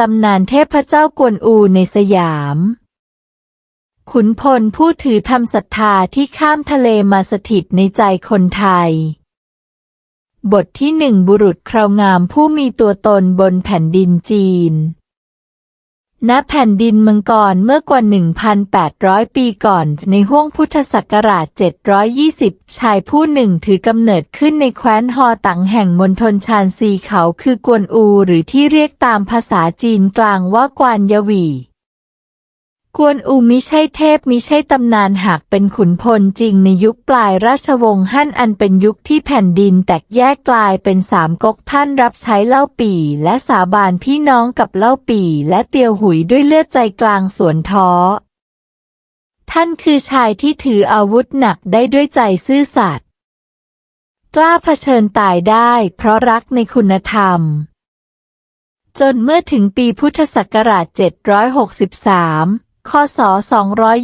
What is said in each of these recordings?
ตำนานเทพเจ้ากวนอูในสยาม ขุนพลผู้ถือธรรมศรัทธาที่ข้ามทะเลมาสถิตในใจคนไทย บทที่หนึ่งบุรุษคราวงามผู้มีตัวตนบนแผ่นดินจีน ณแผ่นดินมังกรเมื่อกว่า 1,800 ปีก่อน ในห้วงพุทธศักราช 720 ชายผู้หนึ่งถือกำเนิดขึ้นในแคว้นฮอตังแห่งมณฑลชานซีเขาคือกวนอูหรือที่เรียกตามภาษาจีนกลางว่ากวานยวี กวนอูมิใช่เทพมิใช่ตำนานหากเป็นขุนพลจริงในยุคปลายราชวงศ์ฮั่นอันเป็นยุคที่แผ่นดินแตกแยกกลายเป็นสามก๊กท่านรับใช้เล่าปี่และสาบานพี่น้องกับเล่าปี่และเตียวหุยด้วยเลือดใจกลางสวนท้อ ท่านคือชายที่ถืออาวุธหนักได้ด้วยใจซื่อสัตย์กล้าเผชิญตายได้เพราะรักในคุณธรรม จนเมื่อถึงปีพุทธศักราช 763 คศ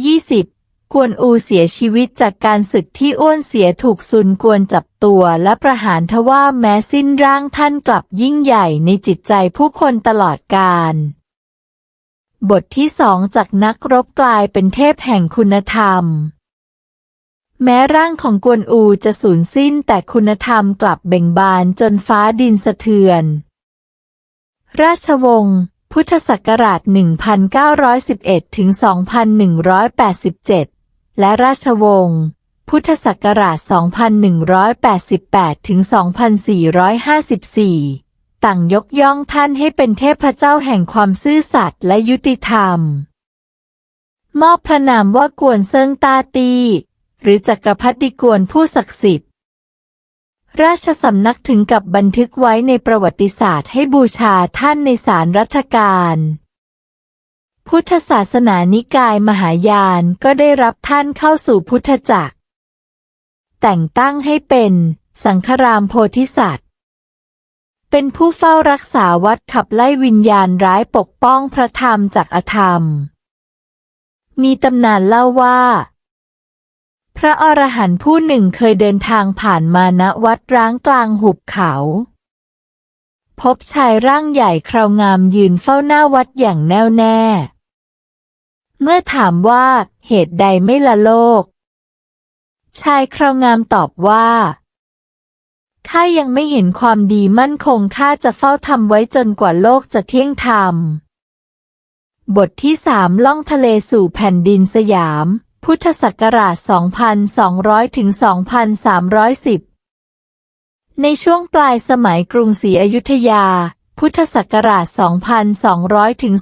220 กวนอูเสียชีวิตจากการศึกที่อ้วนเสียถูกซุนกวนจับตัวและประหารทว่าแม้สิ้นร่างท่านกลับยิ่งใหญ่ในจิตใจผู้คนตลอดกาล บทที่สองจากนักรบกลายเป็นเทพแห่งคุณธรรมแม้ร่างของกวนอูจะสูญสิ้นแต่คุณธรรมกลับเบ่งบานจนฟ้าดินสะเทือน ราชวงศ์ พุทธศักราช 1911 ถึง 2187 และราชวงศ์ พุทธศักราช 2188 ถึง 2454 ต่างยกย่องท่านให้เป็นเทพเจ้าแห่งความซื่อสัตย์และยุติธรรม มอบพระนามว่ากวนเซิงตาตี หรือจักรพรรดิกวนผู้ศักดิ์สิทธิ์ ราชสำนักถึงกับบันทึกไว้ในประวัติศาสตร์ให้บูชาท่านในสารรัฐการ พุทธศาสนานิกายมหายานก็ได้รับท่านเข้าสู่พุทธจักร แต่งตั้งให้เป็นสังฆรามโพธิสัตว์ เป็นผู้เฝ้ารักษาวัดขับไล่วิญญาณร้ายปกป้องพระธรรมจากอธรรม มีตำนานเล่าว่า พระอรหันต์ผู้หนึ่งเคยเดินทางผ่านมาณวัดร้างกลางหุบเขา พบชายร่างใหญ่คราวงามยืนเฝ้าหน้าวัดอย่างแน่วแน่ เมื่อถามว่าเหตุใดไม่ละโลก ชายคราวงามตอบว่าข้ายังไม่เห็นความดีมั่นคงข้าจะเฝ้าทำไว้จนกว่าโลกจะเที่ยงธรรม บทที่สามล่องทะเลสู่แผ่นดินสยาม พุทธศักราช 2200 ถึง 2310 ในช่วงปลายสมัยกรุงศรีอยุธยา พุทธศักราช 2200 ถึง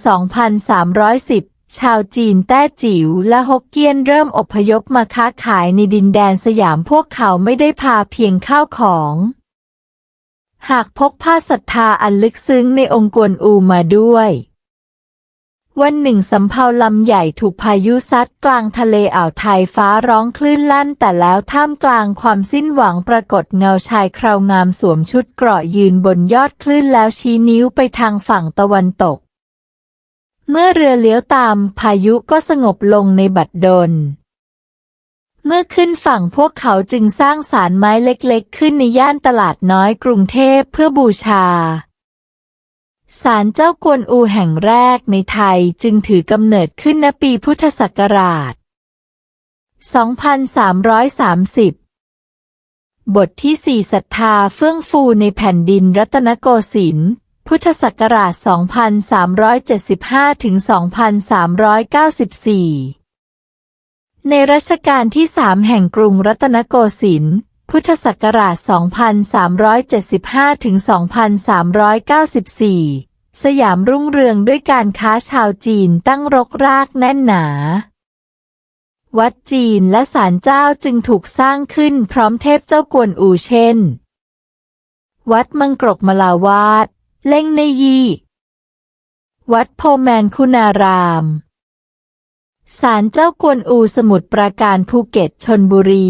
2310 ชาวจีนแต้จิ๋วและฮกเกี้ยนเริ่มอพยพมาค้าขายในดินแดนสยามพวกเขาไม่ได้พาเพียงข้าวของ หากพกผ้าศรัทธาอันลึกซึ้งในองค์กวนอูมาด้วย วันหนึ่งสำเภาลำใหญ่ถูกพายุซัดกลางทะเลอ่าวไทยฟ้าร้องคลื่นลั่น แต่แล้วท่ามกลางความสิ้นหวังปรากฏเงาชายคราวงามสวมชุดเกราะยืนบนยอดคลื่นแล้วชี้นิ้วไปทางฝั่งตะวันตก เมื่อเรือเลี้ยวตามพายุก็สงบลงในบัดดล เมื่อขึ้นฝั่งพวกเขาจึงสร้างศาลไม้เล็กๆ ขึ้นในย่านตลาดน้อยกรุงเทพเพื่อบูชา ศาลเจ้ากวนอูแห่งแรกในไทยจึงถือกำเนิดขึ้นณปีพุทธศักราช 2330 บทที่สี่ศรัทธาเฟื่องฟูในแผ่นดินรัตนโกสินทร์พุทธศักราช 2375 ถึง 2394 ในรัชกาลที่สามแห่งกรุงรัตนโกสินทร์ พุทธศักราช 2375 ถึง 2394 สยามรุ่งเรืองด้วยการค้าชาวจีนตั้งรกรากแน่นหนา วัดจีนและศาลเจ้าจึงถูกสร้างขึ้นพร้อมเทพเจ้ากวนอูเช่น วัดมังกรกมลาวาด เล่งในยีวัดโพแมนคุณารามศาลเจ้ากวนอูสมุทรปราการภูเก็ตชนบุรี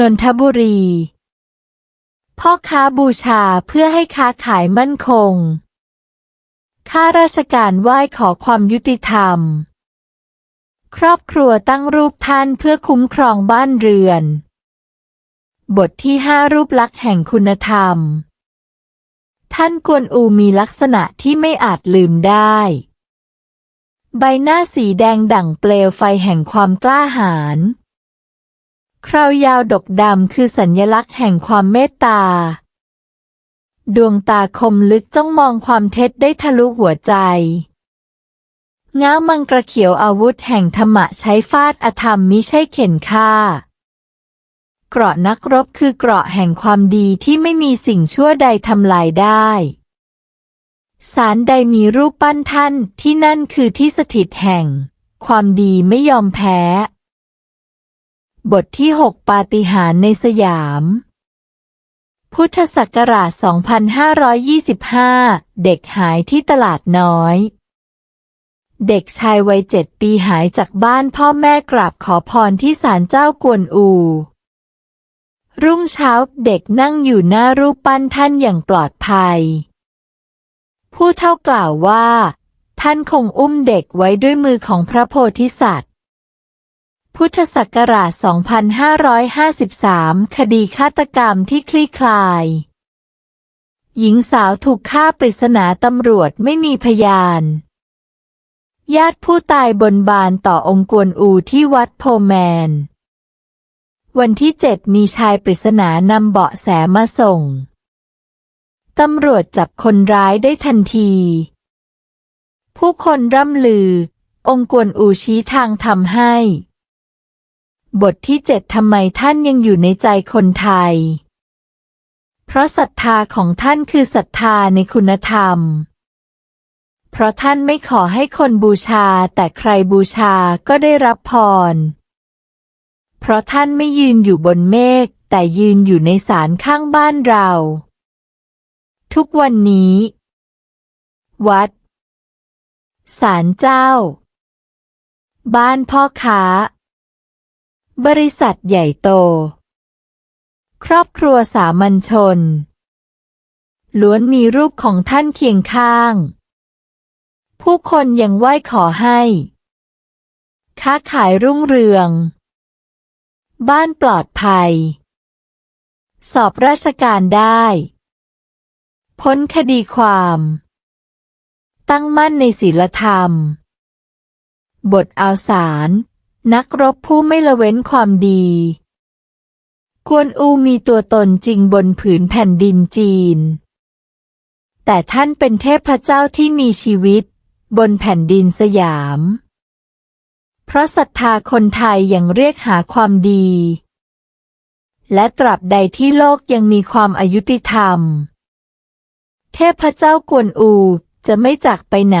นนทบุรี พ่อค้าบูชาเพื่อให้ค้าขายมั่นคง ข้าราชการไหว้ขอความยุติธรรม ครอบครัวตั้งรูปท่านเพื่อคุ้มครองบ้านเรือน บทที่ห้ารูปลักษณ์แห่งคุณธรรม ท่านกวนอูมีลักษณะที่ไม่อาจลืมได้ ใบหน้าสีแดงดั่งเปลวไฟแห่งความกล้าหาญ คราวยาวดกดำคือสัญลักษณ์แห่งความเมตตา ดวงตาคมลึกจ้องมองความเท็จได้ทะลุหัวใจ ง้ามังกระเขียวอาวุธแห่งธรรมะใช้ฟาดอธรรมมิใช่เข็นฆ่า เกราะนักรบคือเกราะแห่งความดีที่ไม่มีสิ่งชั่วใดทำลายได้ศาลใดมีรูปปั้นท่านที่นั่นคือที่สถิตแห่ง ความดีไม่ยอมแพ้ บทที่ 6 ปาฏิหาริย์ในสยาม พุทธศักราช 2525 เด็กหายที่ตลาดน้อย เด็กชายวัยเจ็ดปีหายจากบ้านพ่อแม่กราบขอพรที่ศาลเจ้ากวนอู รุ่งเช้าเด็กนั่งอยู่หน้ารูปปั้นท่านอย่างปลอดภัย ผู้เท่ากล่าวว่า ท่านคงอุ้มเด็กไว้ด้วยมือของพระโพธิสัตว์ พุทธศักราช 2553 คดีฆาตกรรมที่คลี่คลาย หญิงสาวถูกฆ่าปริศนาตำรวจไม่มีพยาน ญาติผู้ตายบนบานต่อองค์กวนอูที่วัดโพแมน วันที่เจ็ดมีชายปริศนานำเบาะแสมาส่ง ตำรวจจับคนร้ายได้ทันที ผู้คนร่ำลือ องค์กวนอูชี้ทางทำให้ บทที่เจ็ดทำไมท่านยังอยู่ในใจคนไทย เพราะศรัทธาของท่านคือศรัทธาในคุณธรรม เพราะท่านไม่ขอให้คนบูชาแต่ใครบูชาก็ได้รับพร เพราะท่านไม่ยืนอยู่บนเมฆแต่ยืนอยู่ในศาลข้างบ้านเรา ทุกวันนี้ วัดศาลเจ้า บ้านพ่อค้า บริษัทใหญ่โต ครอบครัวสามัญชน ล้วนมีรูปของท่านเคียงข้าง ผู้คนยังไหว้ขอให้ ค้าขายรุ่งเรือง บ้านปลอดภัย สอบราชการได้ พ้นคดีความ ตั้งมั่นในศีลธรรม บทอาสาร นักรบผู้ไม่ละเว้นความดี กวนอูมีตัวตนจริงบนผืนแผ่นดินจีน แต่ท่านเป็นเทพเจ้าที่มีชีวิต บนแผ่นดินสยาม เพราะศรัทธาคนไทยยังเรียกหาความดี และตราบใดที่โลกยังมีความอายุติธรรม เทพเจ้ากวนอูจะไม่จากไปไหน